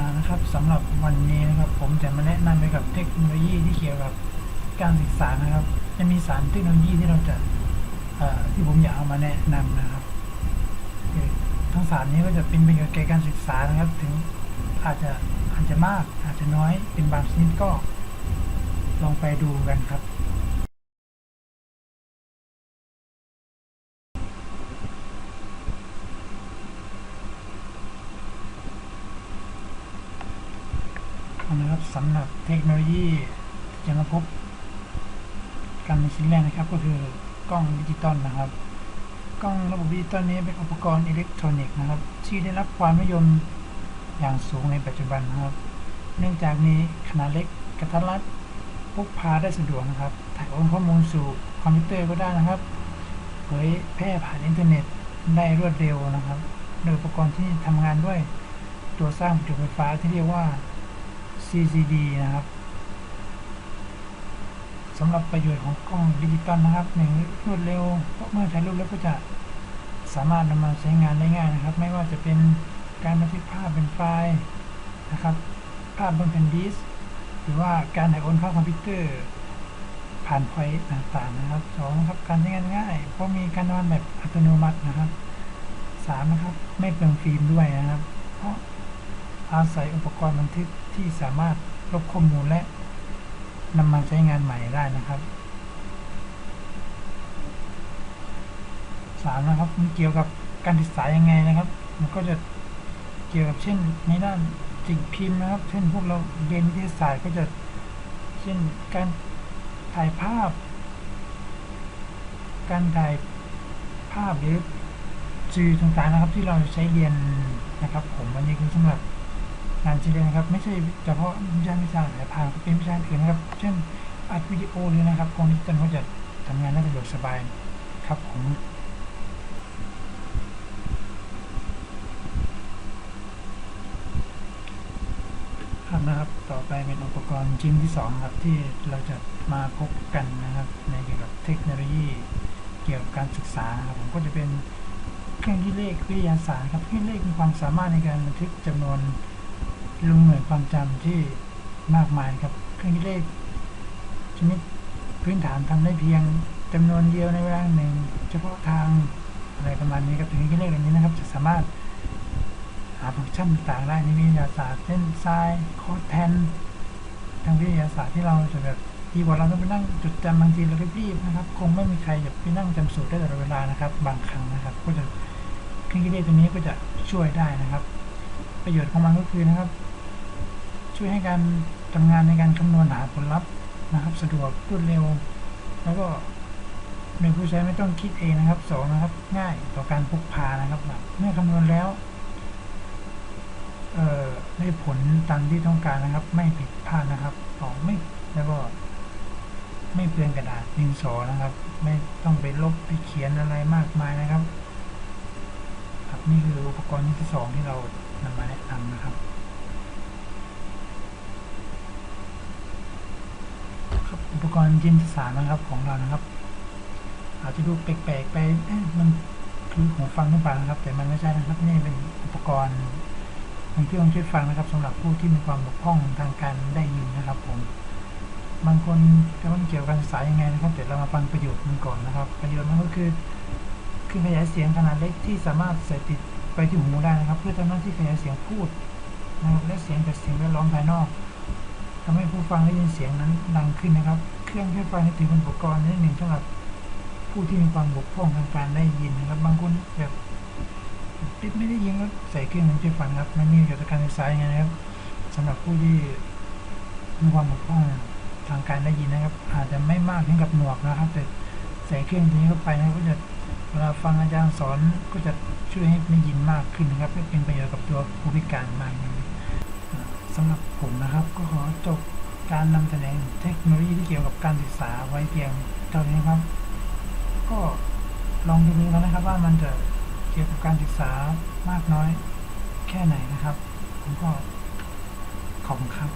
านะครับสำหรับวันนี้นะครับ ผมจะมาแนะนำเกี่ยวกับเทคโนโลยีที่เกี่ยวกับการศึกษานะครับ จะมีสามเทคโนโลยีที่เราจะที่ผมอยากเอามาแนะนำนะครับทั้งสามนี้ก็จะเป็นประโยชน์แก่การศึกษานะครับ ถึงอาจจะอาจจะมากอาจจะน้อยเป็นบางชนิดก็ลองไปดูกันครับ นะครับสำหรับเทคโนโลยีที่จะมาพบกันในชิ้นแรกนะครับ ก็คือกล้องดิจิตอลนะครับ กล้องระบบดิจิตอลนี้เป็นอุปกรณ์อิเล็กทรอนิกส์นะครับ ที่ได้รับความนิยมอย่างสูงในปัจจุบันนะครับ เนื่องจากมีขนาดเล็กกระทัดรัดพกพาได้สะดวกนะครับ ถ่ายโอนข้อมูลสู่คอมพิวเตอร์ก็ได้นะครับ เผยแพร่ผ่านอินเทอร์เน็ตได้รวดเร็วนะครับ โดยอุปกรณ์ที่ทำงานด้วยตัวสร้างประจุไฟฟ้าที่เรียกว่า CCD นะครับสำหรับประโยชน์ของกล้องดิจิตอลนะครับหนึ่งรวดเร็วเพราะเมื่อถ่ายรูปแล้วก็จะสามารถนำมาใช้งานได้ง่ายนะครับ ไม่ว่าจะเป็นการบันทึกภาพเป็นไฟล์นะครับ ภาพบนแผ่นดิสก์หรือว่าการถ่ายโอนเข้าคอมพิวเตอร์ ผ่านพอยต์ต่างๆนะครับสองครับการใช้งานง่าย เพราะมีการนอนแบบอัตโนมัตินะครับสามนะครับ ไม่เปลืองฟิล์มด้วยนะครับ เพราะ อาศัยอุปกรณ์บันทึกที่สามารถลบข้อมูลและนำมาใช้งานใหม่ได้นะครับสามนะครับมันเกี่ยวกับการศึกษายังไงนะครับ มันก็จะเกี่ยวกับเช่นในด้านสิ่งพิมพ์นะครับ เช่นพวกเราเรียนวิทยาศาสตร์ก็จะเช่นการถ่ายภาพ การถ่ายภาพหรือสื่อต่างๆนะครับ ที่เราใช้เรียนนะครับ ผมวันนี้คือสำหรับ งานชิ้นเรียนนะครับ ไม่ใช่เฉพาะวิชาวิชาถ่ายภาพเป็นวิชาอื่นนะครับ เช่นอัดวิดีโอหรือนะครับกองดิจิตอลเขาจะทำงานได้สะดวกสบายครับผมครับนะครับ ต่อไปเป็นอุปกรณ์ชิ้นที่สองครับที่เราจะมาพบกันนะครับ ในเกี่ยวกับเทคโนโลยีเกี่ยวกับการศึกษาครับผมก็จะเป็นเครื่องคิดเลขวิทยาศาสตร์ครับเครื่องเลขมีความสามารถในการบันทึกจำนวน ลงหน่วยความจำที่มากมายครับ เครื่องคิดเลขชนิดพื้นฐานทำได้เพียงจำนวนเดียวในเวลาหนึ่ง เฉพาะทางอะไรประมาณนี้ครับถึงคิดเลขเหล่านี้นะครับ จะสามารถหาฟังก์ชันต่างๆได้ในวิทยาศาสตร์เช่นไซน์คอสแทนทางวิทยาศาสตร์ที่เราจะแบบที่ว่าเราต้องไปนั่งจดจำบางทีเรารีบๆนะครับ คงไม่มีใครจะไปนั่งจำสูตรได้ตลอดเวลานะครับ บางครั้งนะครับ ก็จะเครื่องคิดเลขตัวนี้ก็จะช่วยได้นะครับ ประโยชน์ของมันก็คือนะครับ ช่วยให้การทำงานในการคำนวณหาผลลัพธ์นะครับ สะดวกรวดเร็ว แล้วก็ในผู้ใช้ไม่ต้องคิดเองนะครับสองนะครับ ง่ายต่อการพกพานะครับเมื่อคำนวณแล้วเอ่อได้ผลตามที่ต้องการนะครับ ไม่ผิดพลาดนะครับสองไม่แล้วก็ไม่เปลืองกระดาษดินสอนะครับ ไม่ต้องไปลบไปเขียนอะไรมากมายนะครับครับนี่คืออุปกรณ์ที่สองที่เรานำมาแนะนำนะครับ ครับ อุปกรณ์ชิ้นเสามนะครับของเรานะครับ อาจจะดูแปลกๆไปเอ๊ะมันคือหูฟังหรือเปานะครับ แต่มันไม่ใช่นะครับนี่เป็นอุปกรณ์เป็นเครื่องช่วยฟังนะครับสำหรับผู้ที่มีความบกพร่องทางการได้ยินนะครับ ผม บางคนจะมันเกี่ยวกับการศึกษายังไงนะครับเดี๋ยวเรามาฟังประโยชน์มันก่อนนะครับ ประโยชน์มันก็คือเครื่องขยายเสียงขนาดเล็กที่สามารถใส่ติดไปที่หูได้นะครับ เพื่อทำหน้าที่ขยายเสียงพูดนะครับและเสียงจากเสียงแวดล้อมภายนอก ทำให้ผู้ฟังได้ยินเสียงนั้นดังขึ้นนะครับ เครื่องช่วยฟังนี่ถือเป็นอุปกรณ์นิดหนึ่งสำหรับผู้ที่มีความบกพร่องทางการได้ยินนะครับ บางคนแบบติดไม่ได้ยินก็ใส่เครื่องนั้นช่วยฟังครับ มันมีเกี่ยวกับการศึกษาอย่างไงนะครับสำหรับผู้ที่มีความบกพร่องทางการได้ยินนะครับ อาจจะไม่มากถึงกับหนวกนะครับ แต่ใส่เครื่องตัวนี้เข้าไปนะครับก็จะเวลาฟังอาจารย์สอนก็จะช่วยให้ได้ยินมากขึ้นนะครับ เป็นประโยชน์กับตัวผู้พิการมากเลย สำหรับผมนะครับก็ขอจบการนำแสดงเทคโนโลยีที่เกี่ยวกับการศึกษาไว้เพียงเท่านี้ครับ ก็ลองดูแล้วนะครับว่ามันจะเกี่ยวกับการศึกษามากน้อยแค่ไหนนะครับ ผมก็ขอบคุณครับ